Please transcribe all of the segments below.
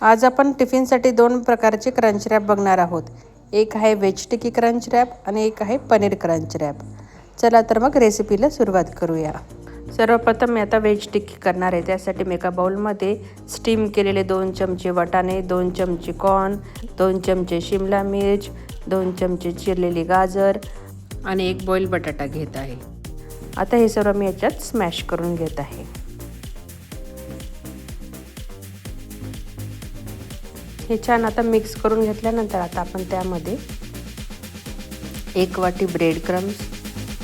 आज आपण टिफिनसाठी दोन प्रकारचे क्रंच रॅप बघणार आहोत. एक आहे व्हेज टिकी क्रंच रॅप आणि एक आहे पनीर क्रंच रॅप. चला तर मग रेसिपीला सुरुवात करूया. सर्वप्रथम मी आता व्हेज टिक्की करणार आहे. त्यासाठी मी एका बाउलमध्ये स्टीम केलेले दोन चमचे वटाणे दोन चमचे कॉर्न दोन चमचे शिमला मिर्च दोन चमचे चिरलेली गाजर आणि एक बॉईल बटाटा घेत आहे. आता हे सर्व मी याच्यात स्मॅश करून घेत आहे. हे छान आता मिक्स करून घेतल्यानंतर आता आपण त्यामध्ये एक वाटी ब्रेड क्रम्स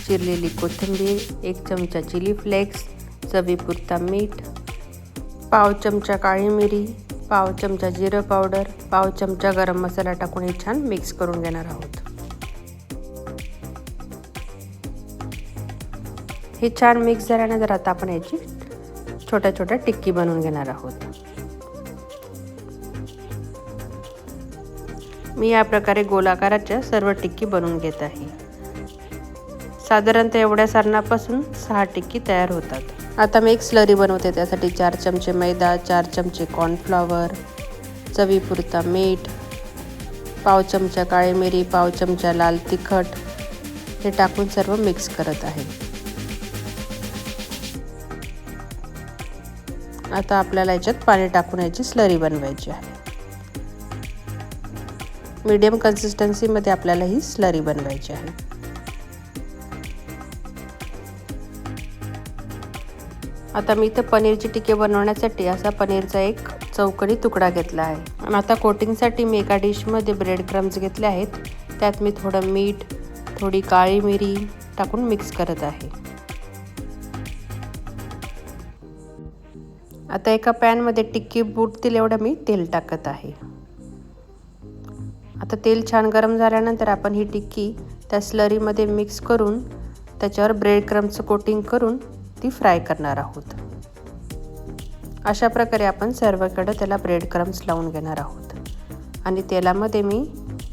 चिरलेली कोथिंबीर एक चमचा चिली फ्लेक्स चवीपुरता मीठ पाव चमचा काळी मिरी पाव चमचा जिरं पावडर पाव चमचा गरम मसाला टाकून हे छान मिक्स करून घेणार आहोत. हे छान मिक्स झाल्यानंतर आता आपण याची छोट्या छोट्या टिक्की बनवून घेणार आहोत. मी या प्रकारे गोलाकाराच्या सर्व टिक्की बनवून घेत आहे. साधारणतः एवढ्या सारणापासून सहा टिक्की तयार होतात. आता मी एक स्लरी बनवते त्यासाठी चार चमचे मैदा चार चमचे कॉर्नफ्लॉवर चवीपुरता मीठ पाव चमचा काळी मिरी पाव चमचा लाल तिखट हे टाकून सर्व मिक्स करत आहे. आता आपल्याला याच्यात पाणी टाकून याची स्लरी बनवायची आहे. मीडियम कन्सिस्टन्सीमध्ये आपल्याला ही स्लरी बनवायची आहे. आता मी इथं पनीरची टिके बनवण्यासाठी असा पनीरचा एक चौकडी तुकडा घेतला आहे. आणि आता कोटिंगसाठी मी एका डिशमध्ये ब्रेड क्रम्स घेतले आहेत. त्यात मी थोडं मीठ थोडी काळी मिरी टाकून मिक्स करत आहे. आता एका पॅनमध्ये टिक्की बुटतील एवढं मी तेल टाकत आहे. आता तेल छान गरम झाल्यानंतर आपण ही टिक्की त्या स्लरीमध्ये मिक्स करून त्याच्यावर ब्रेड क्रमचं कोटिंग करून ती फ्राय करणार आहोत. अशा प्रकारे आपण सर्वकडं त्याला ब्रेड क्रम्स लावून घेणार आहोत. आणि तेलामध्ये मी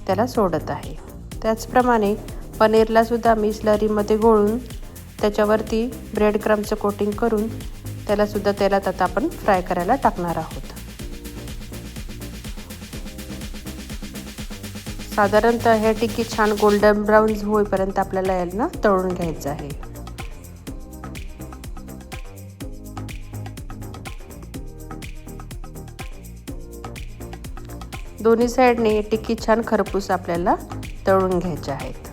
त्याला सोडत आहे. त्याचप्रमाणे पनीरलासुद्धा मी स्लरीमध्ये गोळून त्याच्यावरती ब्रेड क्रमचं कोटिंग करून त्यालासुद्धा तेलात आता आपण फ्राय करायला टाकणार आहोत. साधारणतः हे टिक्की छान गोल्डन ब्राऊन होईपर्यंत आपल्याला यांना तळून घ्यायचं आहे. दोन्ही साईडने टिक्की छान खरपूस आपल्याला तळून घ्यायच्या आहेत.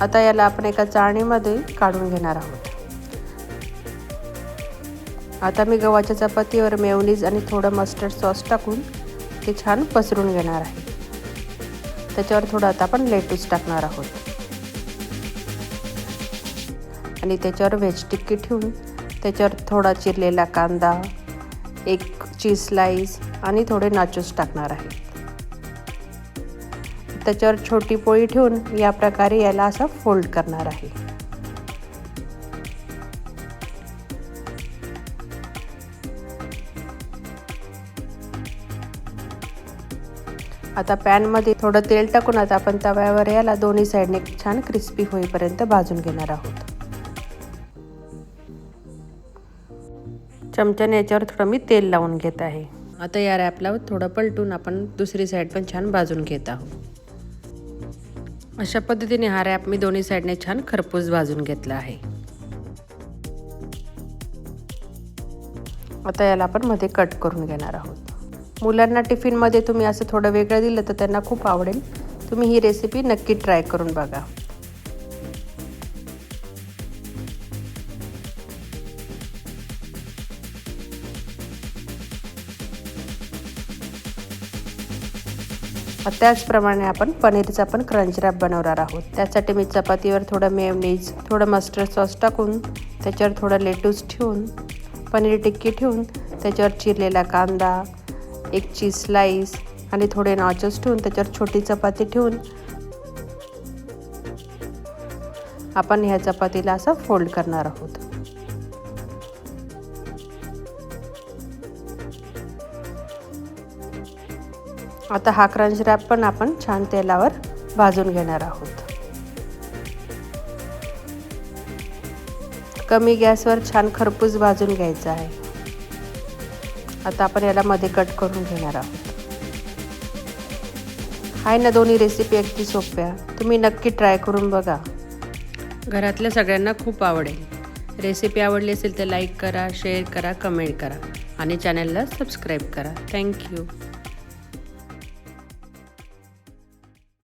आता याला आपण एका चाळणीमध्ये काढून घेणार आहोत. आता मी गव्हाच्या चपातीवर मेवनीज आणि थोडं मस्टर्ड सॉस टाकून ते छान पसरून घेणार आहे. त्याच्यावर थोडं आता आपण लेटूस टाकणार आहोत. आणि त्याच्यावर व्हेज टिक्की ठेवून त्याच्यावर थोडा चिरलेला कांदा एक चीज स्लाईस आणि थोडे नाचूस टाकणार आहे. त्याच्यावर छोटी पोळी ठेवून या प्रकारे याला असं फोल्ड करणार आहे. आता पॅनमध्ये थोडं तेल टाकून आता आपण तव्यावर याला दोन्ही साईडने छान क्रिस्पी होईपर्यंत भाजून घेणार आहोत. चमच्याने याच्यावर थोडं मी तेल लावून घेत आहे. आता या रॅपला थोडं पलटून आपण दुसरी साईड पण छान भाजून घेत आहोत. अशा पद्धतीने हा रॅप मी दोन्ही साईडने छान खरपूस भाजून घेतला आहे. आता याला आपण मध्ये कट करून घेणार आहोत. मुलांना टिफिनमध्ये तुम्ही असं थोडं वेगळं दिलं तर त्यांना खूप आवडेल. तुम्ही ही रेसिपी नक्की ट्राय करून बघा. त्याचप्रमाणे आपण पनीरचा पण क्रंच रॅप बनवणार आहोत. त्यासाठी मी चपातीवर थोडं मेवनीज थोडं मस्टर्ड सॉस टाकून त्याच्यावर थोडं लेटूस ठेवून पनीर टिक्की ठेवून त्याच्यावर चिरलेला कांदा एक चीज स्लाईस आणि थोडे नॉचस ठेवून त्याच्यावर छोटी चपाती ठेवून आपण ह्या चपातीला असं फोल्ड करणार आहोत. आता हा क्रंच रॅप पण आपण छान तेलावर भाजून घेणार आहोत. कमी गॅसवर छान खरपूस भाजून घ्यायचं आहे. आता आपण याला मध्ये कट करून घेणार आहोत. आहे ना दोन्ही रेसिपी अगदी सोप्या. तुम्ही नक्की ट्राय करून बघा. घरातल्या सगळ्यांना खूप आवडेल. रेसिपी आवडली असेल तर लाईक करा शेअर करा कमेंट करा आणि चॅनलला सबस्क्राईब करा. थँक्यू